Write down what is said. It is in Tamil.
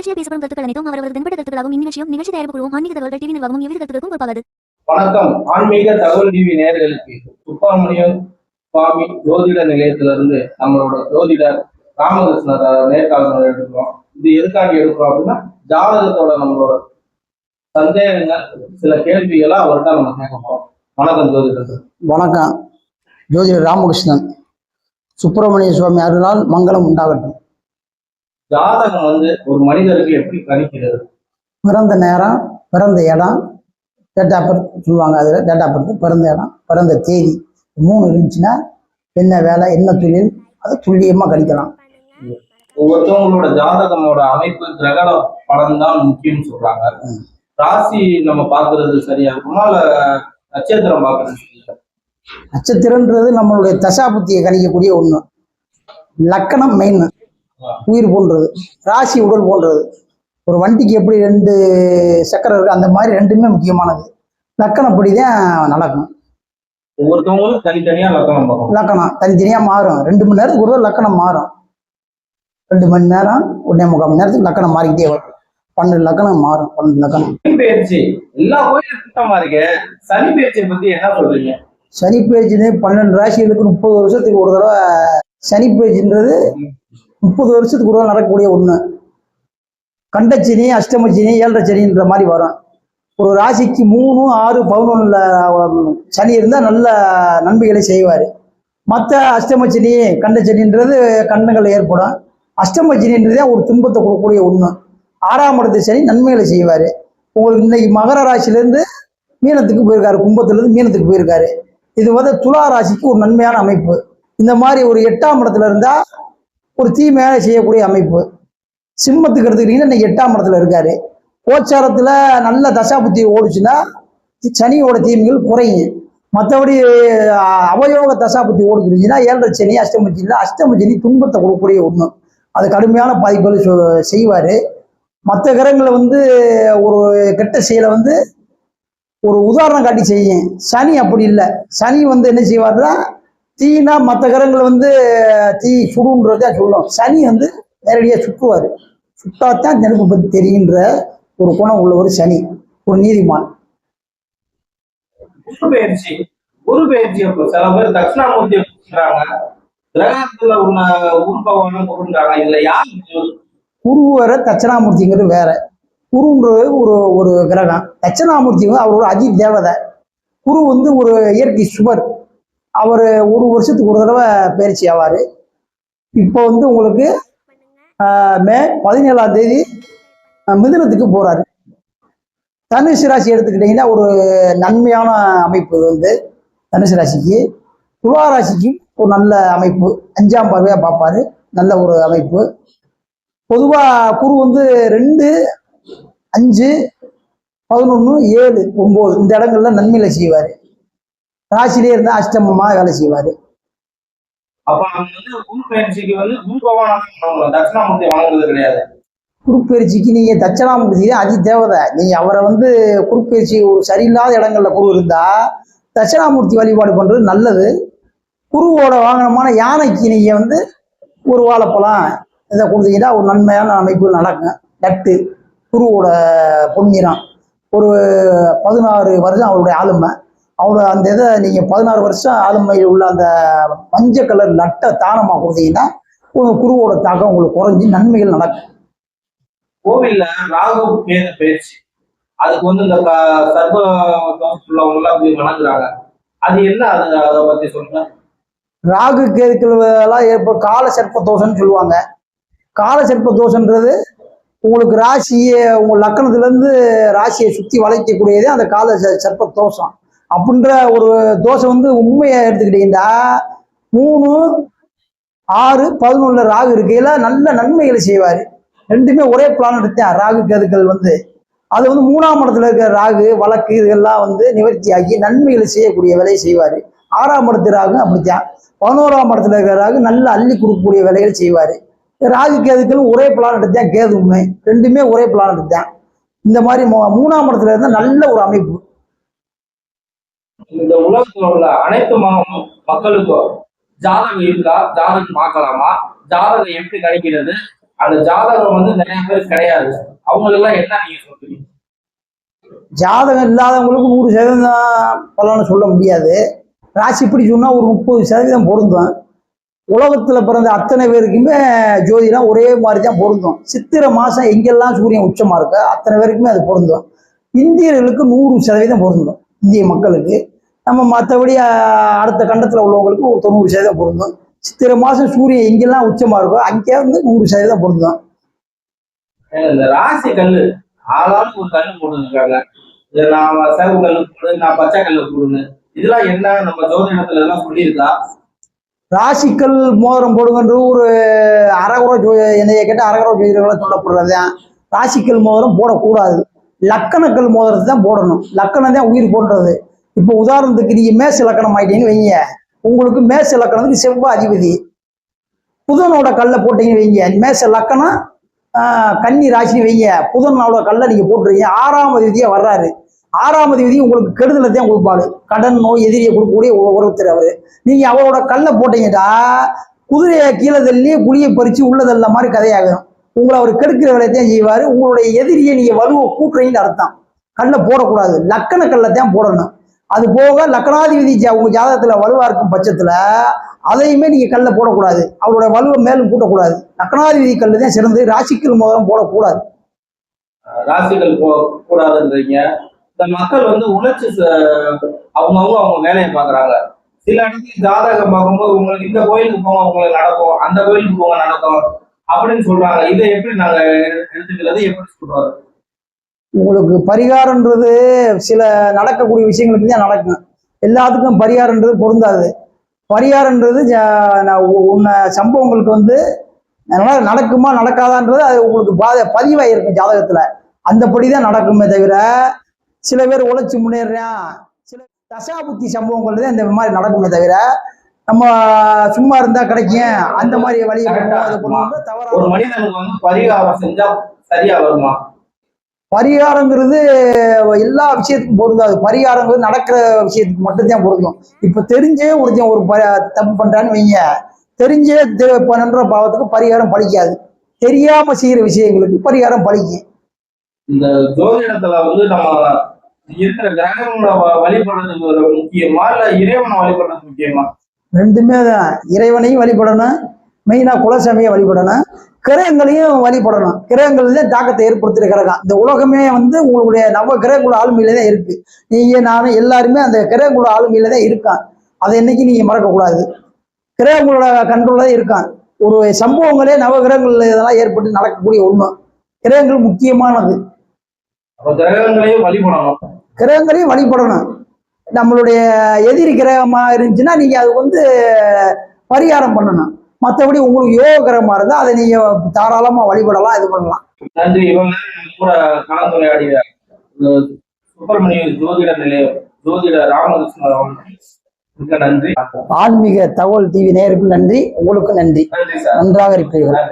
நிகழ்ச்சியில் பேசப்படும் கருத்துக்கள் அனைத்தும் அவரது தென்பட்ட கருத்துக்களாகவும் இந்நிகழ்ச்சியும் நிகழ்ச்சி தயாரிப்பு குழுவும் ஆன்மீக தகவல்கள் டிவி நிர்வாகமும் எவ்வித கருத்துக்களுக்கும் பொறுப்பாகாது வணக்கம். ஆன்மீக தகவல் டிவி நேயர்களுக்கு சுப்பிரமணியம் சுவாமி ஜோதிட நிலையத்திலிருந்து நம்மளோட ஜோதிடர் ராமகிருஷ்ணர் நேர்காணல் எடுக்கிறோம். இது எதுக்காக எடுக்கிறோம் அப்படின்னா ஜாதகத்தோட நம்மளோட சந்தேகங்கள் சில கேள்விகளை அவர்கிட்ட நம்ம கேட்க போறோம் வணக்கம் ஜோதிடர். வணக்கம். ஜோதிடர் ராமகிருஷ்ணன் சுப்பிரமணிய சுவாமி அருளால் மங்களம் உண்டாகட்டும். ஜாதகம் வந்து ஒரு மனிதருக்கு எப்படி கணிக்கிறது? பிறந்த நேரம் பிறந்த இடம் டேட் ஆஃப் பர்த் சொல்லுவாங்க அதில் டேட் ஆஃப் பர்த் பிறந்த இடம் பிறந்த தேதி மூணு இருந்துச்சுன்னா என்ன வேலை என்ன தொழில் அதை துல்லியமாக கணிக்கலாம். ஒவ்வொருத்தவங்களோட ஜாதகமோட அமைப்பு கிரகண பலன் தான் முக்கியம்னு சொல்றாங்க. ராசி நம்ம பாக்குறது சரியா இருக்குமா? இல்ல நட்சத்திரம் பாக்குறது சரியா நட்சத்திரன்றது நம்மளுடைய தசாபுத்தியை கணிக்கக்கூடிய ஒன்று லக்கணம் மெயின் உயிர் போன்றது ராசி உடல் போன்றது. ஒரு வண்டிக்கு எப்படி ரெண்டு சக்கரம் இருக்கு அந்த மாதிரி ரெண்டுமே முக்கியமானது. லக்கணப்படி தான் நடக்கும். ஒவ்வொருத்தவங்களும் தனித்தனியா லக்கணம் லக்கணம் தனித்தனியாக மாறும். ரெண்டு மணி நேரத்துக்கு ஒரு தடவை லக்கணம் மாறும். ரெண்டு மணி நேரம் ஒன்றே முக்கால் மணி நேரத்துக்கு லக்கணம் மாறிக்கிட்டே வரும். பன்னெண்டு லக்கணம் மாறும் பன்னெண்டு லக்கணம். பயிற்சி எல்லா கோயிலும் சுத்தமா இருக்கு. சனி பயிற்சியை பத்தி என்ன சொல்றீங்க? சனி பயிற்சின்னு பன்னெண்டு ராசிகளுக்கு முப்பது வருஷத்துக்கு ஒரு தடவை சனி பயிற்சின்றது முப்பது வருஷத்துக்கு ஒரு நடக்கக்கூடிய ஒன்று கண்டச்சனி அஷ்டமச்சினி ஏழரை சனின்ற மாதிரி வரும். ஒரு ராசிக்கு மூணு ஆறு பதினொன்றுல சனி இருந்தால் நல்ல நன்மைகளை செய்வார். மற்ற அஷ்டமச்சனி கண்டச்சனின்றது கண்ணங்கள் ஏற்படும். அஷ்டமச்சினின்றதே ஒரு துன்பத்தை கொடுக்கக்கூடிய ஒன்று ஆறாம் இடத்து சனி நன்மைகளை செய்வார். உங்களுக்கு இன்னைக்கு மகர ராசியிலேருந்து மீனத்துக்கு போயிருக்காரு கும்பத்துலேருந்து மீனத்துக்கு போயிருக்காரு. இது வந்து துலா ராசிக்கு ஒரு நன்மையான அமைப்பு. இந்த மாதிரி ஒரு எட்டாம் இடத்துல இருந்தால் ஒரு தீமையான செய்யக்கூடிய அமைப்பு. சிம்மத்துக்கு எடுத்துக்கிட்டீங்கன்னா இன்னைக்கு எட்டாம் இடத்துல இருக்காரு. கோச்சாரத்தில் நல்ல தசாபுத்தி ஓடுச்சுன்னா சனியோட தீமைகள் குறையும் மற்றபடி அவயோக தசாபுத்தி ஓடுச்சுன்னா ஏழரை சனி அஷ்டமச்சனியில் அஷ்டமச்சனி துன்பத்தை கொடுக்கக்கூடிய ஒன்று அது கடுமையான பாதிப்புகள் செய்வார். மற்ற கிரகங்களை வந்து ஒரு கெட்ட செயலை வந்து ஒரு உதாரணம் காட்டி செய்யும் சனி அப்படி இல்லை. சனி வந்து என்ன செய்வார்னா தீனா மற்ற கிரகங்கள் வந்து தீ சுடுன்றதே சொல்லும். சனி வந்து நேரடியாக சுற்றுவார். சுட்டாத்தான் நெருப்பு பற்றி தெரியுன்ற ஒரு குணம் உள்ள ஒரு சனி ஒரு நீதிமான். குரு பயிற்சி. குரு பயிற்சி சில பேர் தட்சிணாமூர்த்தியை கொடுக்குறாங்க கிரகத்துல உள்ள உருபவனும் இதுல யார் குரு வேற தட்சணாமூர்த்திங்கிறது வேற. குருன்றது ஒரு ஒரு கிரகம். தட்சணாமூர்த்தி வந்து அவர் ஒரு அதி தேவதை. குரு வந்து ஒரு இயற்கை சுவர். அவர் ஒரு வருஷத்துக்கு ஒரு தடவை பயிற்சி ஆவார். இப்போ வந்து உங்களுக்கு மே பதினேழாம் தேதி மிதனத்துக்கு மிதுனத்துக்கு தனுசு ராசி எடுத்துக்கிட்டிங்கன்னா ஒரு நன்மையான அமைப்பு வந்து தனுசு ராசிக்கு. துலா ராசிக்கு ஒரு நல்ல அமைப்பு. அஞ்சாம் பார்வையாக பார்ப்பாரு. நல்ல ஒரு அமைப்பு. பொதுவாக குரு வந்து ரெண்டு அஞ்சு பதினொன்று ஏழு ஒம்பது இந்த இடங்கள்ல நன்மையில் செய்வார். ராசிலே இருந்தால் அஷ்டமமாக வேலை செய்வார். பகவான் வணங்கணும் தட்சிணாமூர்த்தி அதி தேவதை. நீங்கள் அவரை வந்து குருப்பெயர்ச்சி ஒரு சரியில்லாத இடங்கள்ல குரு இருந்தால் தட்சணாமூர்த்தி வழிபாடு பண்ணுறது நல்லது. குருவோட வாகனமான யானைக்கு நீங்கள் வந்து ஒரு வாழைப்பழம் இதை கொடுத்தீங்கன்னா ஒரு நன்மையான அமைப்பு நடக்கும். நட்டு குருவோட பொன்னிறம். ஒரு பதினாறு வருஷம் அவருடைய ஆளுமை. அவரோட அந்த இதை நீங்கள் பதினாறு வருஷம் ஆளுமையில் உள்ள அந்த மஞ்சள் கலர் நட்டை தானமாக கொடுத்தீங்கன்னா உங்க குருவோட தாக்கம் உங்களுக்கு குறைஞ்சி நன்மைகள் நடக்கும். கோவில்ல ராகு கேது பயிற்சி. அதுக்கு வந்து இந்த சர்வ தோஷம் உள்ளவங்க எல்லாம் போய் வணங்குறாங்க. அது என்ன அது அதை பத்தி சொல்லுங்க. ராகு கேதுக்கள் எல்லாம் கால சர்ப்ப தோஷம்னு சொல்லுவாங்க. கால சர்ப்ப தோஷன்றது உங்களுக்கு ராசியை உங்க லக்கணத்துல இருந்து ராசியை சுத்தி வளைக்கக்கூடியதே அந்த கால சர்ப்ப தோஷம். அப்படின்ற ஒரு தோஷம் வந்து உண்மையை எடுத்துக்கிட்டீங்கன்னா மூணு ஆறு பதினொன்று ராகு இருக்கையில நல்ல நன்மைகளை செய்வார். ரெண்டுமே ஒரே பிளானட் தான் ராகு கேதுக்கள் வந்து அது வந்து மூணாம் இடத்துல இருக்கிற ராகு வழக்கு இதெல்லாம் வந்து நிவர்த்தியாகி நன்மைகளை செய்யக்கூடிய வேலையை செய்வார். ஆறாம் இடத்து ராகு அப்படித்தான். பதினோராம் இடத்துல இருக்கிற ராகு நல்ல அள்ளி கொடுக்கக்கூடிய வேலைகள் செய்வார். ராகு கேதுக்களும் ஒரே பிளானட் தான் உண்மை. ரெண்டுமே ஒரே பிளானட் தான் இந்த மாதிரி மூ- மூணாம் இடத்துல இருந்தால் நல்ல ஒரு அமைப்பு. இந்த உலகத்துல உள்ள அனைத்து மக்களுக்கும் ஜாதகம் இருக்கா? ஜாதகம் பார்க்கலாமா? ஜாதகம் எப்படி கிடைக்கிறது? அந்த ஜாதகம் வந்து நிறைய பேர் கிடையாது. அவங்களுக்கெல்லாம் என்ன நீங்க சொல்றீங்க? ஜாதகம் இல்லாதவங்களுக்கு நூறு சதவீதம் தான் பலன்னு சொல்ல முடியாது. ராசி இப்படி சொன்னால் ஒரு முப்பது சதவீதம் பொருந்தும். உலகத்தில் பிறந்த அத்தனை பேருக்குமே ஜோதிடம் ஒரே மாதிரி தான் பொருந்தும். சித்திரை மாதம் எங்கெல்லாம் சூரியன் உச்சமாக இருக்கோ அத்தனை பேருக்குமே அது பொருந்தும். இந்தியர்களுக்கு நூறு சதவீதம் பொருந்தும். இந்திய மக்களுக்கு. நம்ம மற்றபடி அடுத்த கண்டத்தில் உள்ளவங்களுக்கு ஒரு தொண்ணூறு சதவீதம் பொருந்தும். சித்திரை மாதம் சூரியன் எங்கெல்லாம் உச்சமாக இருக்கோ அங்கே வந்து நூறு சதவீதம் பொருந்தும். இந்த ராசி கல்லு ஆளாளுக்கு ஒரு கல்லு போட்டுருக்காங்க. நான் சிவப்பு கல்லு போடு நான் பச்சை கல்லு போடுன்னு. இதெல்லாம் என்ன நம்ம ஜோதிடத்துல எல்லாம் சொல்லியிருக்கா? ராசிக்கல் மோதிரம் போடுங்கன்ற ஒரு அரகுர ஜோ என்னைய கேட்ட அரகுர ஜோதிடர்களை சொல்லப்படுறது? ராசிக்கல் மோதிரம் போடக்கூடாது. லக்கணக்கல் மோதிரத்தை தான் போடணும். லக்கணம் தான் உயிர் போன்றது இப்போ உதாரணத்துக்கு நீங்கள் மேச லக்கணம் ஆயிட்டீங்கன்னு வைங்க. உங்களுக்கு மேச லக்கணத்துக்கு செவ்வாய் அதிபதி. புதனோட கல்லை போட்டீங்கன்னு வைங்க. மேச லக்கணம் ஆஹ், கன்னி ராசினு வைங்க. புதனோட கல்லை நீங்கள் போட்டுருவீங்க ஆறாம் அதிபதியாக வர்றாரு. ஆறாம் அதிபதி உங்களுக்கு கெடுதலை தான் கொடுப்பாரு. கடன் நோய் எதிரியை கொடுக்கக்கூடிய ஒருத்தர் அவர். நீங்க அவரோட கல்லை போட்டீங்கடா குதிரையை கீழே தள்ளி புளியை பறிச்சு உள்ளதல்ல மாதிரி கதையாகும் உங்களை அவர் கெடுக்கிற வேலையத்தையும் செய்வாரு. உங்களுடைய எதிரியை நீங்க வலுவை கூட்டுறீங்கன்னு அர்த்தம். கல்லை போடக்கூடாது. லக்கண கல்லை தான் போடணும். அது போக லக்கணாதிபதி உங்க ஜாதகத்துல வலுவா இருக்கும் பட்சத்துல அதையுமே நீங்க கல்லை போடக்கூடாது. அவருடைய வலுவை மேலும் கூட்டக்கூடாது. லக்கணாதிபதி கல்லு தான் சிறந்து ராசிக்கல் மோதிரம் போடக்கூடாது. ராசிகள் போ கூடாதுன்றீங்க இந்த மக்கள் வந்து உழைச்சு அவங்கவுங்க அவங்க வேலையை பாக்குறாங்க சில இடத்துல ஜாதகம் பார்க்கும்போது உங்களுக்கு இந்த கோயிலுக்கு போங்க உங்களுக்கு நடக்கும். அந்த கோயிலுக்கு போங்க நடக்கும். அப்படின்னு சொல்றாங்க. இதை எப்படி நாங்க எடுத்துக்கிறது? எப்படி சொல்றாரு உங்களுக்கு பரிகாரன்றது சில நடக்கக்கூடிய விஷயங்களுக்கு தான் நடக்கும். எல்லாத்துக்கும் பரிகாரன்றது பொருந்தாது. பரிகாரன்றது உன்னை சம்பவங்களுக்கு வந்து நட- நடக்குமா நடக்காதான்றது அது உங்களுக்கு பாத பதிவாயிருக்கும் ஜாதகத்துல. அந்தபடி தான் நடக்குமே தவிர சில பேர் உழைச்சி முன்னேறான் சில தசாபுத்தி சம்பவங்கள் தான் இந்த மாதிரி நடக்குமே தவிர நம்ம சும்மா இருந்தா கிடைக்கும் அந்த மாதிரி வழியை பண்ணுவோம் பண்ணுவோம் ஒரு மனிதனுக்கு வந்து பரிகாரம் செஞ்சா சரியா வருமா? பரிகாரங்கிறது எல்லா விஷயத்துக்கும் பொருந்தாது. பரிகாரங்கிறது நடக்கிற விஷயத்துக்கு மட்டும்தான் பொருந்தும். இப்போ தெரிஞ்சே ஒருத்தன் ஒரு ப தப்பு பண்றான்னு வைங்க. தெரிஞ்சே பண்ற பாவத்துக்கு பரிகாரம் பலிக்காது தெரியாம செய்யற விஷயங்களுக்கு பரிகாரம் பலிக்கும் இந்த ஜோதிடத்துல வந்து நம்ம இருக்கிற கிரகங்களை வ- வழிபடுறது முக்கியமா இல்ல இறைவனை வழிபடுறது முக்கியமா? ரெண்டுமே தான். இறைவனையும் வழிபடணும் மெயினா குலசாமியை வழிபடணும். கிரகங்களையும் வழிபடணும். கிரகங்கள் தான் தாக்கத்தை ஏற்படுத்துகிற கிரகம் இந்த உலகமே வந்து உங்களுடைய நவ கிரகக்குள்ள ஆளுமையில தான் இருக்கு. நீங்க நானும் எல்லாருமே அந்த கிரகக்குள்ள ஆளுமையில தான் இருக்கான் அதை என்னைக்கு நீங்க மறக்கக்கூடாது. கிரகங்களோட கண்ட்ரோல தான் இருக்கான் ஒரு சம்பவங்களே நவ கிரகங்கள் இதெல்லாம் ஏற்பட்டு நடக்கக்கூடிய ஒண்ணு கிரகங்கள் முக்கியமானது. கிரகங்களையும் வழிபடணும். கிரகங்களையும் வழிபடணும். நம்மளுடைய எதிரி கிரகமா இருந்துச்சுன்னா நீங்க அது வந்து பரிகாரம் பண்ணணும். மற்றபடி உங்களுக்கு யோக கிரகமா இருந்தா அதை நீங்க தாராளமா வழிபடலாம் இது பண்ணலாம். நன்றி. இவங்க கூட கலந்துரையாடிய சுப்பிரமணிய ஜோதிட நிலையம் ஜோதிட ராமகிருஷ்ணன் அவர்கள். நன்றி. ஆன்மீக தகவல் டிவி நேயருக்கும் நன்றி. உங்களுக்கும் நன்றி. நன்றாக இருப்பீர்கள்.